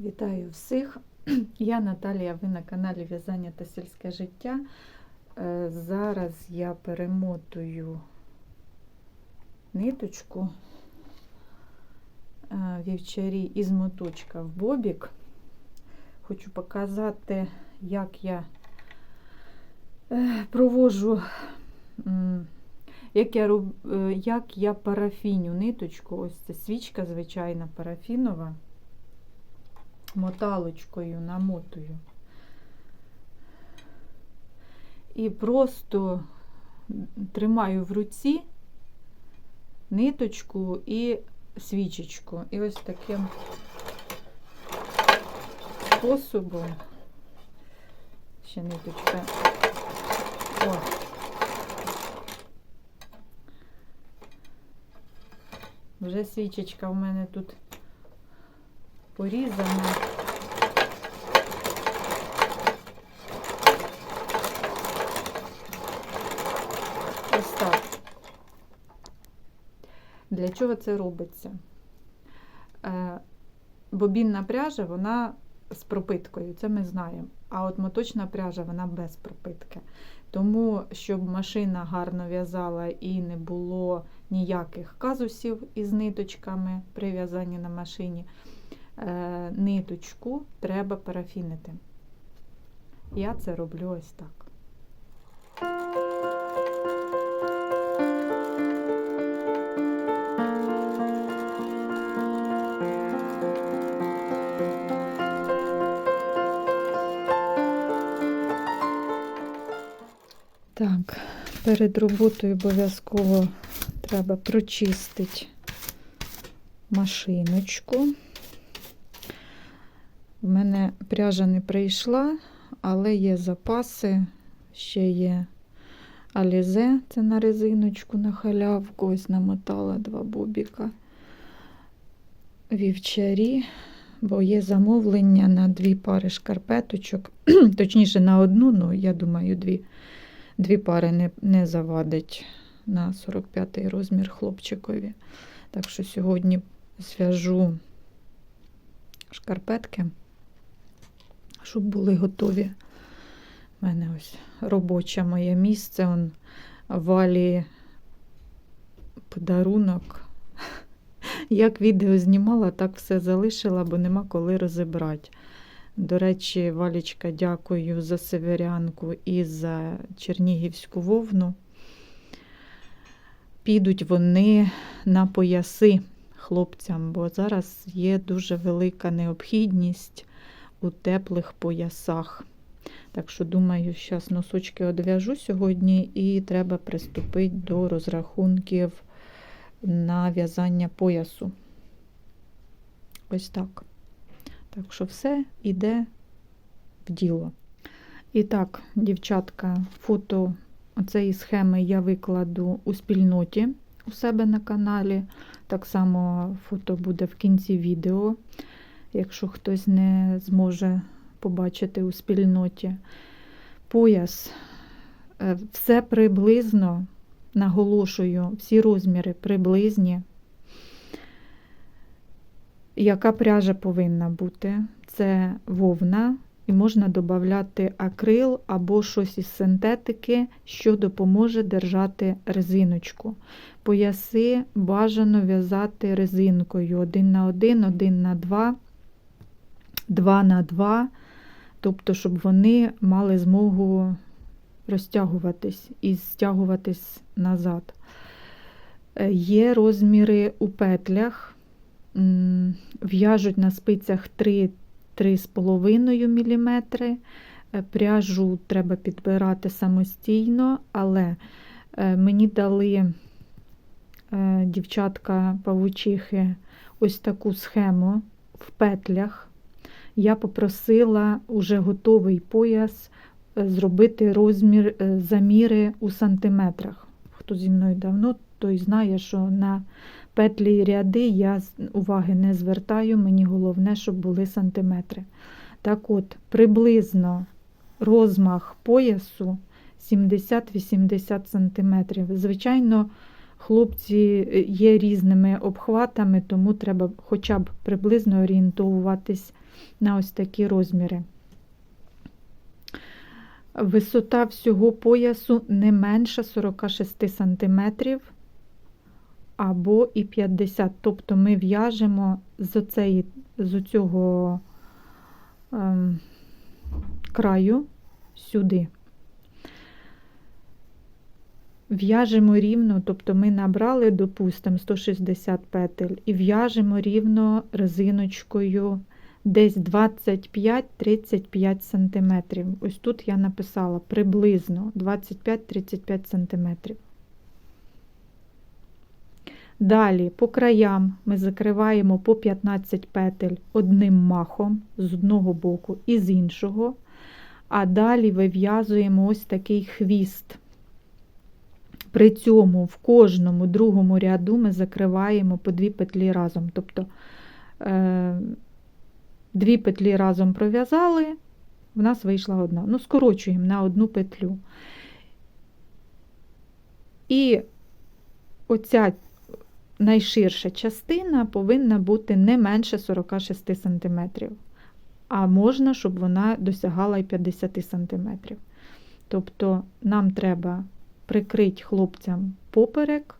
Вітаю всіх! Я Наталія, ви на каналі В'язання та сільське життя. Е, Зараз я перемотую ниточку е, вівчарі із моточка в бобік. Хочу показати, як я е, проводжу, м, як я, як я парафіню ниточку. Ось це свічка звичайна парафінова моталочкою намотую. І просто тримаю в руці ниточку і свічечку. І ось таким способом. Ще ниточка. О. Вже свічечка в мене тут порізана. Ось так. Для чого це робиться? Е, Бобінна пряжа, вона з пропиткою, це ми знаємо. А от моточна пряжа, вона без пропитки. Тому, щоб машина гарно в'язала і не було ніяких казусів із ниточками при в'язанні на машині, е, ниточку треба парафінити. Я це роблю ось так. Так, перед роботою обов'язково треба прочистити машиночку. У мене пряжа не прийшла, але є запаси, ще є алізе, це на резиночку на халявку, ось намотала два бобіка. Вівчарі, бо є замовлення на дві пари шкарпеточок, точніше на одну, ну я думаю, дві. Дві пари не, не завадить на 45-й розмір хлопчикові. Так що сьогодні зв'яжу шкарпетки, щоб були готові. У мене ось робоче моє місце. Он валі подарунок. Як відео знімала, так все залишила, бо нема коли розібрати. До речі, Валічка, дякую за северянку і за чернігівську вовну. Підуть вони на пояси хлопцям, бо зараз є дуже велика необхідність у теплих поясах. Так що, думаю, зараз носочки одв'яжу сьогодні і треба приступити до розрахунків на в'язання поясу. Ось так. Так що все йде в діло. І так, дівчатка, фото цієї схеми я викладу у спільноті у себе на каналі. Так само фото буде в кінці відео, якщо хтось не зможе побачити у спільноті. Пояс. Е, Все приблизно, наголошую, всі розміри приблизні. Яка пряжа повинна бути? Це вовна, і можна додати акрил або щось із синтетики, що допоможе держати резиночку. Пояси бажано в'язати резинкою 1 на 1, 1 на 2, 2 на 2, тобто, щоб вони мали змогу розтягуватись і стягуватись назад. Е, Є розміри у петлях в'яжуть на спицях 3-3,5 мм. Пряжу треба підбирати самостійно, але е, мені дали е, дівчатка павучихи ось таку схему в петлях. Я попросила уже готовий пояс е, зробити розмір заміри у сантиметрах. Хто зі мною давно, той знає, що на петлі ряди я уваги не звертаю, мені головне, щоб були сантиметри. Так от, приблизно розмах поясу 70-80 см. Звичайно, хлопці е, є різними обхватами, тому треба хоча б приблизно орієнтовуватись на ось такі розміри. Висота всього поясу не менше 46 см або і 50 Тобто ми в'яжемо з, оцеї, з оцього ем, краю сюди. В'яжемо рівно, тобто ми набрали, допустимо, 160 петель і в'яжемо рівно резиночкою десь 25-35 см. Ось тут я написала приблизно 25-35 см. Далі по краям ми закриваємо по 15 петель одним махом з одного боку і з іншого, а далі вив'язуємо ось такий хвіст. При цьому в кожному другому ряду ми закриваємо по дві петлі разом. Тобто е, дві петлі разом пров'язали, в нас вийшла одна. Ну, скорочуємо на одну петлю. І оця найширша частина повинна бути не менше 46 см. А можна, щоб вона досягала і 50 см. Тобто нам треба прикрити хлопцям поперек.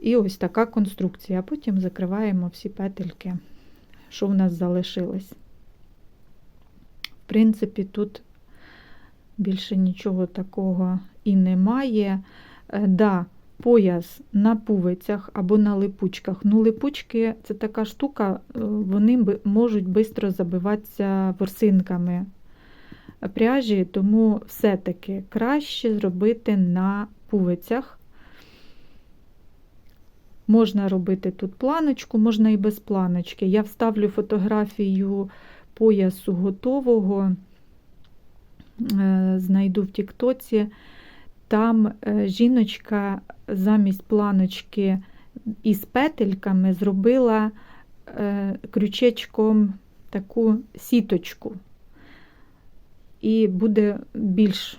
І ось така конструкція. Потім закриваємо всі петельки, що в нас залишилось. В принципі, тут більше нічого такого і немає. Е, да, Пояс на пувицях або на липучках. Ну, липучки це така штука, е, вони можуть швидко забиватися ворсинками пряжі, тому все-таки краще зробити на пувицях. Можна робити тут планочку, можна і без планочки. Я вставлю фотографію поясу готового, е, знайду в Тіктоці. Там е, жіночка замість планочки із петельками зробила е, крючечком таку сіточку і буде більш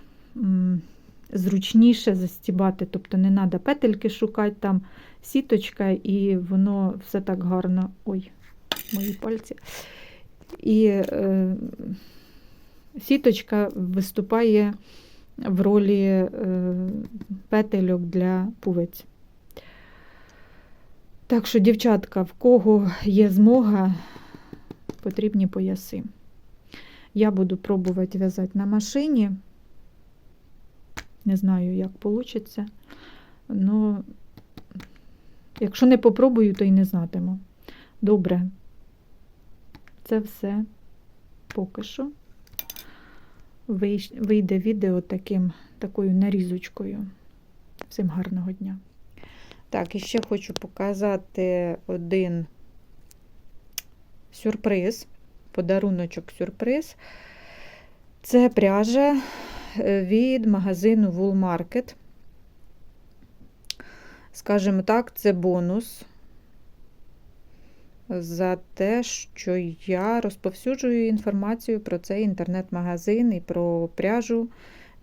зручніше застібати, тобто не треба петельки шукати, там сіточка, і воно все так гарно. Ой, мої пальці. І е, сіточка виступає в ролі е, петельок для пувець. Так що, дівчатка, в кого є змога, потрібні пояси. Я буду пробувати в'язати на машині. Не знаю, як вийде. Ну, якщо не попробую, то й не знатиму. Добре, це все поки що. Вийде відео таким, такою нарізочкою. Всім гарного дня. Так, і ще хочу показати один сюрприз подаруночок сюрприз. Це пряжа е, від магазину Wool Market. Скажімо так, це бонус за те, що я розповсюджую інформацію про цей інтернет-магазин і про пряжу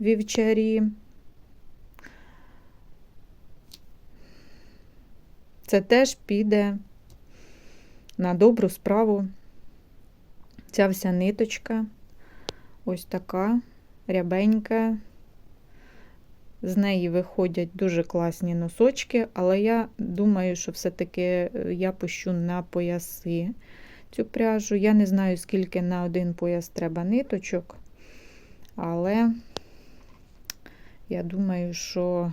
вівчарі. Це теж піде на добру справу. Ця вся ниточка ось така рябенька. З неї виходять дуже класні носочки, але я думаю, що все-таки е, я пущу на пояси цю пряжу. Я не знаю, скільки на один пояс треба ниточок, але я думаю, що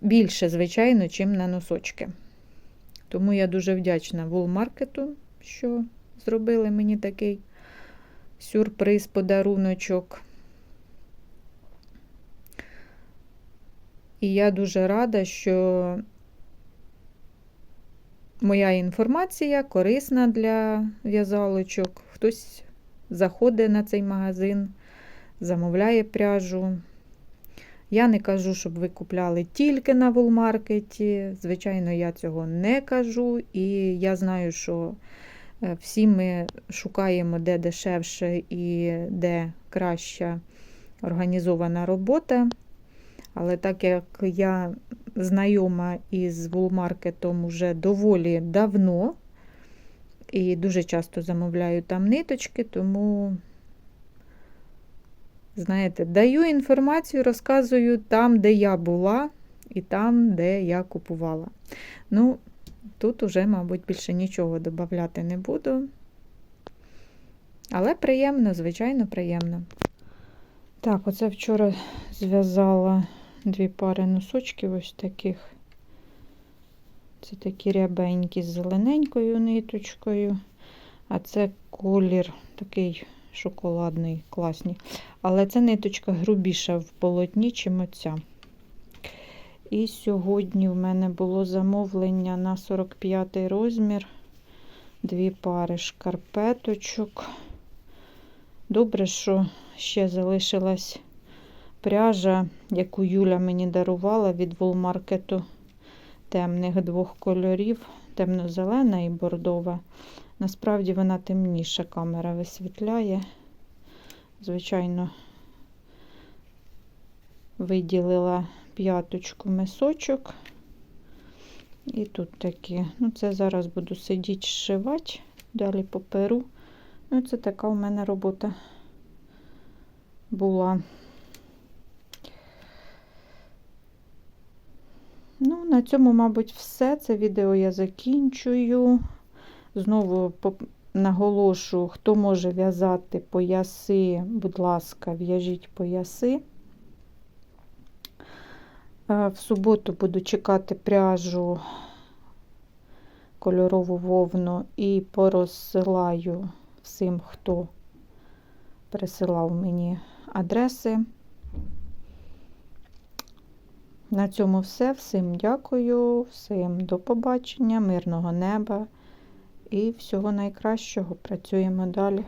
більше, звичайно, чим на носочки. Тому я дуже вдячна Wool що зробили мені такий сюрприз, подаруночок. І я дуже рада, що моя інформація корисна для в'язалочок. Хтось заходить на цей магазин, замовляє пряжу. Я не кажу, щоб ви купляли тільки на вулмаркеті. Звичайно, я цього не кажу, і я знаю, що Е, всі ми шукаємо, де дешевше і де краща організована робота. Але так як я знайома із вулмаркетом уже доволі давно і дуже часто замовляю там ниточки, тому, знаєте, даю інформацію, розказую там, де я була, і там, де я купувала. Ну, тут уже, мабуть, більше нічого додати не буду. Але приємно, звичайно, приємно. Так, оце вчора зв'язала дві пари носочків ось таких. Це такі рябенькі з зелененькою ниточкою. А це колір такий шоколадний, класний. Але ця ниточка грубіша в полотні, чим оця. І сьогодні в мене було замовлення на 45 розмір. Дві пари шкарпеточок. Добре, що ще залишилась пряжа, яку Юля мені дарувала від волмаркету темних двох кольорів, темно-зелена і бордова. Насправді вона темніша, камера висвітляє. Звичайно, виділила п'яточку мисочок. І тут такі. Ну, це зараз буду сидіти, зшивати, далі поперу. Ну, це така у мене робота була. На цьому, мабуть, все. Це відео я закінчую. Знову наголошую, хто може в'язати пояси, будь ласка, в'яжіть пояси. В суботу буду чекати пряжу кольорову вовну і порозсилаю всім, хто присилав мені адреси. На цьому все. Всім дякую, всім до побачення, мирного неба і всього найкращого. Працюємо далі.